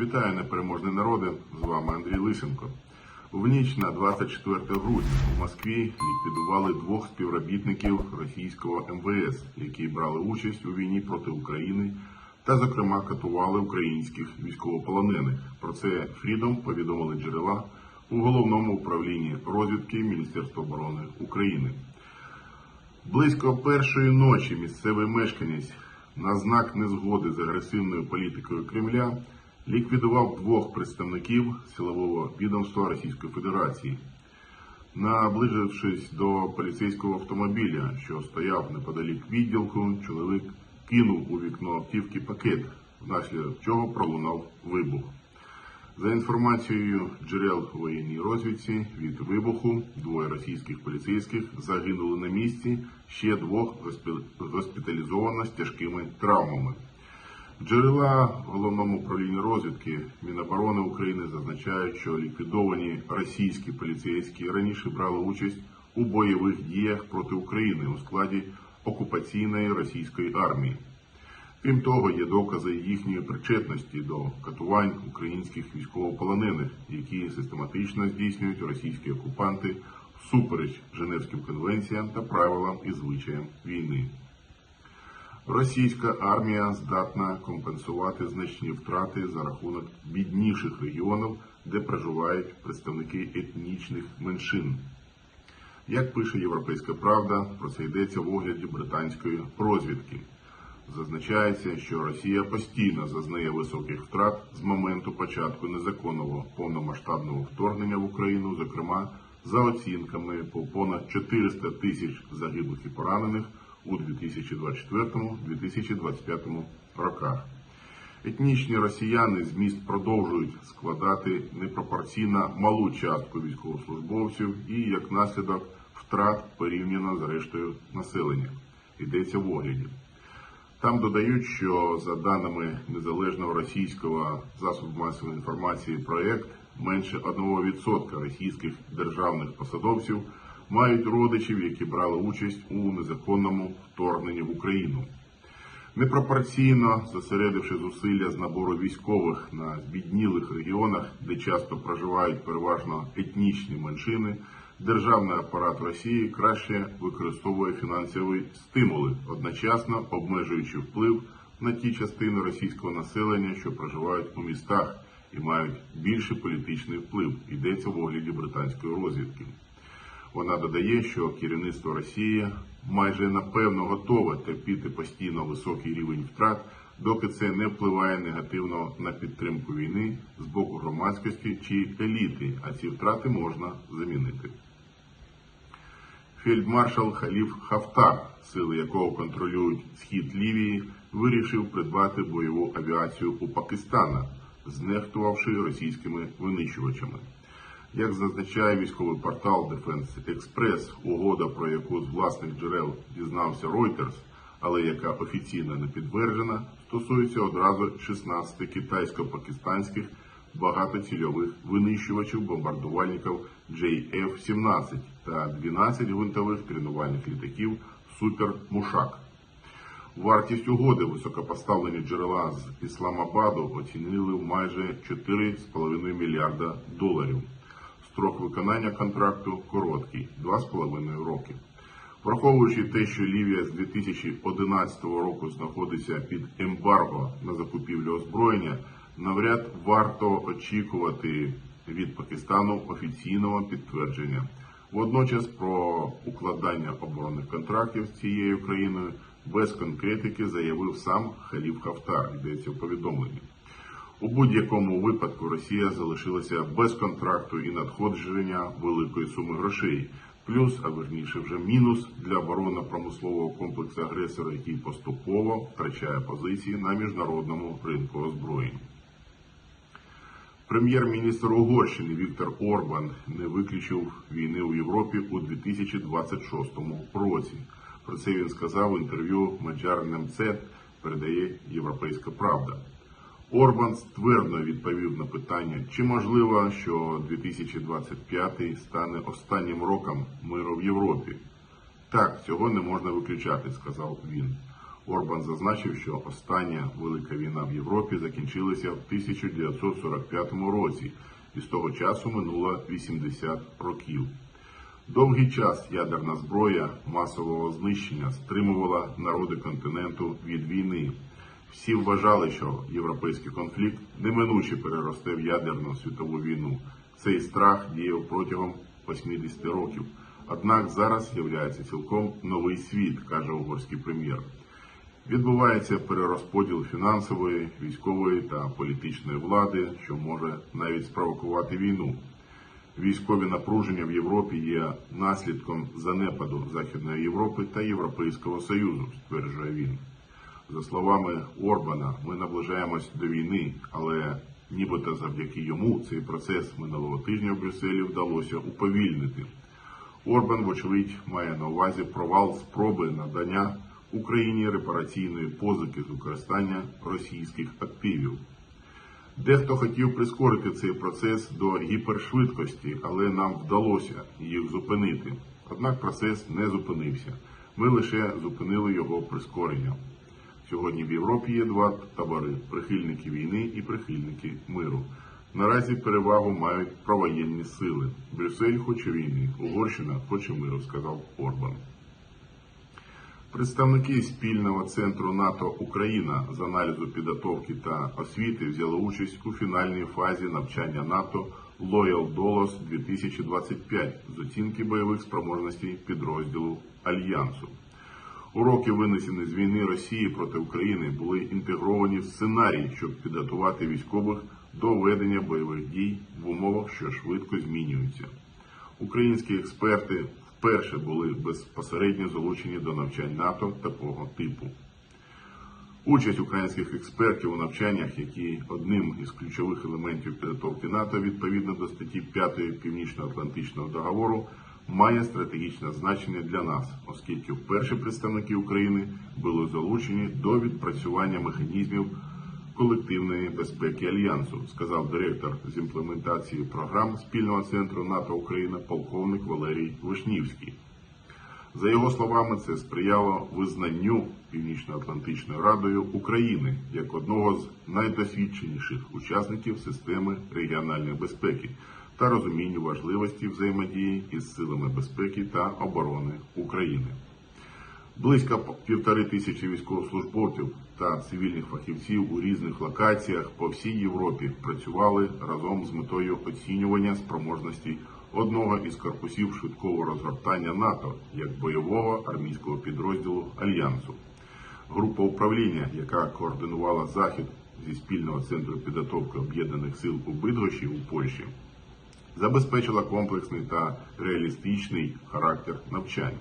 Вітаю непереможний народи! З вами Андрій Лисенко. В ніч на 24 грудня у Москві ліквідували двох співробітників російського МВС, які брали участь у війні проти України та, зокрема, катували українських військовополонених. Про це Freedom повідомили джерела у головному управлінні розвідки Міністерства оборони України. Близько першої ночі місцевий мешканець на знак незгоди з агресивною політикою Кремля ліквідував двох представників силового відомства Російської Федерації. Наближившись до поліцейського автомобіля, що стояв неподалік відділку, чоловік кинув у вікно автівки пакет, внаслідок чого пролунав вибух. За інформацією джерел воєнній розвідці, від вибуху двоє російських поліцейських загинули на місці, ще двох госпіталізовано з тяжкими травмами. Джерела головному управлінні розвідки Міноборони України зазначають, що ліквідовані російські поліцейські раніше брали участь у бойових діях проти України у складі окупаційної російської армії. Крім того, є докази їхньої причетності до катувань українських військовополонених, які систематично здійснюють російські окупанти всупереч Женевським конвенціям та правилам і звичаям війни. Російська армія здатна компенсувати значні втрати за рахунок бідніших регіонів, де проживають представники етнічних меншин. Як пише Європейська Правда, про це йдеться в огляді британської розвідки. Зазначається, що Росія постійно зазнає високих втрат з моменту початку незаконного повномасштабного вторгнення в Україну, зокрема за оцінками по понад 400 тисяч загиблих і поранених у 2024-2025 роках. Етнічні росіяни з міст продовжують складати непропорційно малу частку військовослужбовців і як наслідок втрат порівняно з рештою населення. Йдеться в огляді. Там додають, що за даними незалежного російського засобу масової інформації проект менше 1% російських державних посадовців мають родичів, які брали участь у незаконному вторгненні в Україну. Непропорційно зосередивши зусилля з набору військових на збіднілих регіонах, де часто проживають переважно етнічні меншини, державний апарат Росії краще використовує фінансові стимули, одночасно обмежуючи вплив на ті частини російського населення, що проживають у містах і мають більший політичний вплив. Йдеться в огляді британської розвідки. Вона додає, що керівництво Росії майже напевно готове терпіти постійно високий рівень втрат, доки це не впливає негативно на підтримку війни з боку громадськості чи еліти, а ці втрати можна замінити. Фельдмаршал Халіф Хафтар, сили якого контролюють схід Лівії, вирішив придбати бойову авіацію у Пакистана, знехтувавши російськими винищувачами. Як зазначає військовий портал Defense Express, угода, про яку з власних джерел дізнався Reuters, але яка офіційно не підтверджена, стосується одразу 16 китайсько-пакистанських багатоцільових винищувачів бомбардувальників JF-17 та 12 гвинтових тренувальних літаків Супер Мушак. Вартість угоди високопоставлені джерела з Ісламабаду оцінили в майже 4,5 мільярда доларів. Строк виконання контракту короткий 2,5 роки. Враховуючи те, що Лівія з 2011 року знаходиться під ембарго на закупівлю озброєння, навряд варто очікувати від Пакистану офіційного підтвердження. Водночас про укладання оборонних контрактів з цією країною без конкретики заявив сам Халіф Хафтар, йдеться в повідомленні. У будь-якому випадку Росія залишилася без контракту і надходження великої суми грошей, плюс, а верніше вже мінус для оборонно-промислового комплексу агресора, який поступово втрачає позиції на міжнародному ринку озброєнь. Прем'єр-міністр Угорщини Віктор Орбан не виключив війни у Європі у 2026 році. Про це він сказав в інтерв'ю Маджар Немцет, передає Європейська Правда. Орбан ствердно відповів на питання, чи можливо, що 2025 стане останнім роком миру в Європі. Так, цього не можна виключати, сказав він. Орбан зазначив, що остання велика війна в Європі закінчилася в 1945 році, і з того часу минуло 80 років. Довгий час ядерна зброя масового знищення стримувала народи континенту від війни. Всі вважали, що європейський конфлікт неминуче переросте в ядерну світову війну. Цей страх діяв протягом 80 років. Однак зараз з'являється цілком новий світ, каже угорський прем'єр. Відбувається перерозподіл фінансової, військової та політичної влади, що може навіть спровокувати війну. Військові напруження в Європі є наслідком занепаду Західної Європи та Європейського Союзу, стверджує він. За словами Орбана, ми наближаємось до війни, але нібито завдяки йому цей процес минулого тижня в Брюсселі вдалося уповільнити. Орбан, вочевидь, має на увазі провал спроби надання Україні репараційної позики з використання російських активів. Дехто хотів прискорити цей процес до гіпершвидкості, але нам вдалося їх зупинити. Однак процес не зупинився. Ми лише зупинили його прискорення. Сьогодні в Європі є два табори прихильники війни і прихильники миру. Наразі перевагу мають провоєнні сили. Брюссель хоче війни, Угорщина хоче миру, сказав Орбан. Представники спільного центру НАТО Україна з аналізу підготовки та освіти взяли участь у фінальній фазі навчання НАТО Loyal Dolos 2025 з оцінки бойових спроможностей підрозділу Альянсу. Уроки, винесені з війни Росії проти України, були інтегровані в сценарій, щоб підготувати військових до ведення бойових дій в умовах, що швидко змінюються. Українські експерти вперше були безпосередньо залучені до навчань НАТО такого типу. Участь українських експертів у навчаннях, які одним із ключових елементів підготовки НАТО відповідно до статті 5 Північно-Атлантичного договору, має стратегічне значення для нас, оскільки вперше представники України були залучені до відпрацювання механізмів колективної безпеки альянсу, сказав директор з імплементації програм спільного центру НАТО Україна полковник Валерій Вишнівський. За його словами, це сприяло визнанню Північно-Атлантичною Радою України як одного з найдосвідченіших учасників системи регіональної безпеки та розумінню важливості взаємодії із силами безпеки та оборони України. Близько півтори тисячі військовослужбовців та цивільних фахівців у різних локаціях по всій Європі працювали разом з метою оцінювання спроможності одного із корпусів швидкого розгортання НАТО як бойового армійського підрозділу Альянсу. Група управління, яка координувала захід зі спільного центру підготовки об'єднаних сил у Бидгощі у Польщі, забезпечила комплексний та реалістичний характер навчань.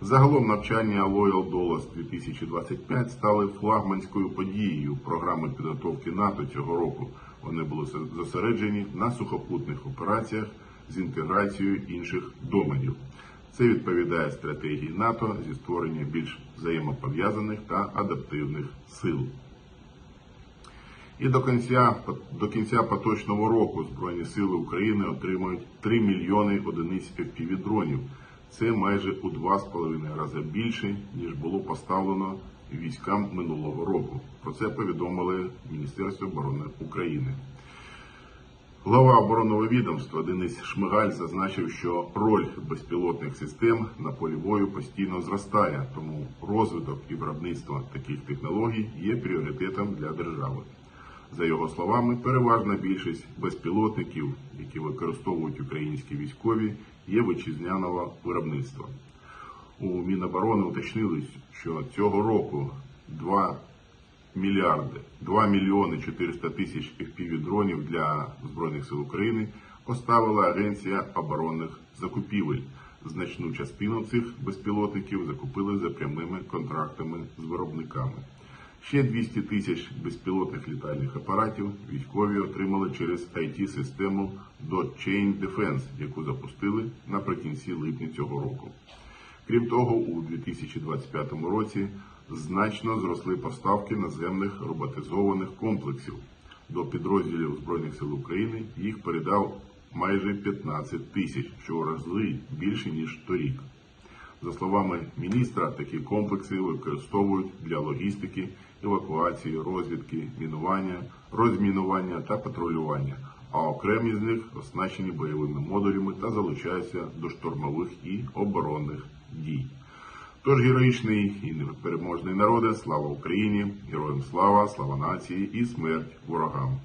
Загалом навчання Loyal Dollars 2025 стали флагманською подією програми підготовки НАТО цього року. Вони були зосереджені на сухопутних операціях з інтеграцією інших доменів. Це відповідає стратегії НАТО зі створення більш взаємопов'язаних та адаптивних сил. І до кінця до кінця поточного року Збройні Сили України отримають 3 мільйони одиниць FPV-дронів. Це майже у 2,5 рази більше, ніж було поставлено військам минулого року. Про це повідомили Міністерство оборони України. Глава оборонного відомства Денис Шмигаль зазначив, що роль безпілотних систем на полі бою постійно зростає, тому розвиток і виробництво таких технологій є пріоритетом для держави. За його словами, переважна більшість безпілотників, які використовують українські військові, є вітчизняного виробництва. У Міноборони уточнили, що цього року 2 мільярди 2 мільйони 400 тисяч FPV-дронів для Збройних сил України поставила Агенція оборонних закупівель. Значну частину цих безпілотників закупили за прямими контрактами з виробниками. Ще 200 тисяч безпілотних літальних апаратів військові отримали через it систему Chain Defense, яку запустили наприкінці липня цього року. Крім того, у 2025 році значно зросли поставки наземних роботизованих комплексів. До підрозділів Збройних сил України їх передав майже 15 тисяч, що в рази більше ніж торік. За словами міністра, такі комплекси використовують для логістики, евакуації, розвідки, мінування, розмінування та патрулювання, а окремі з них оснащені бойовими модулями та залучаються до штурмових і оборонних дій. Тож героїчний і непереможний народи, слава Україні, героям слава, слава нації і смерть ворогам.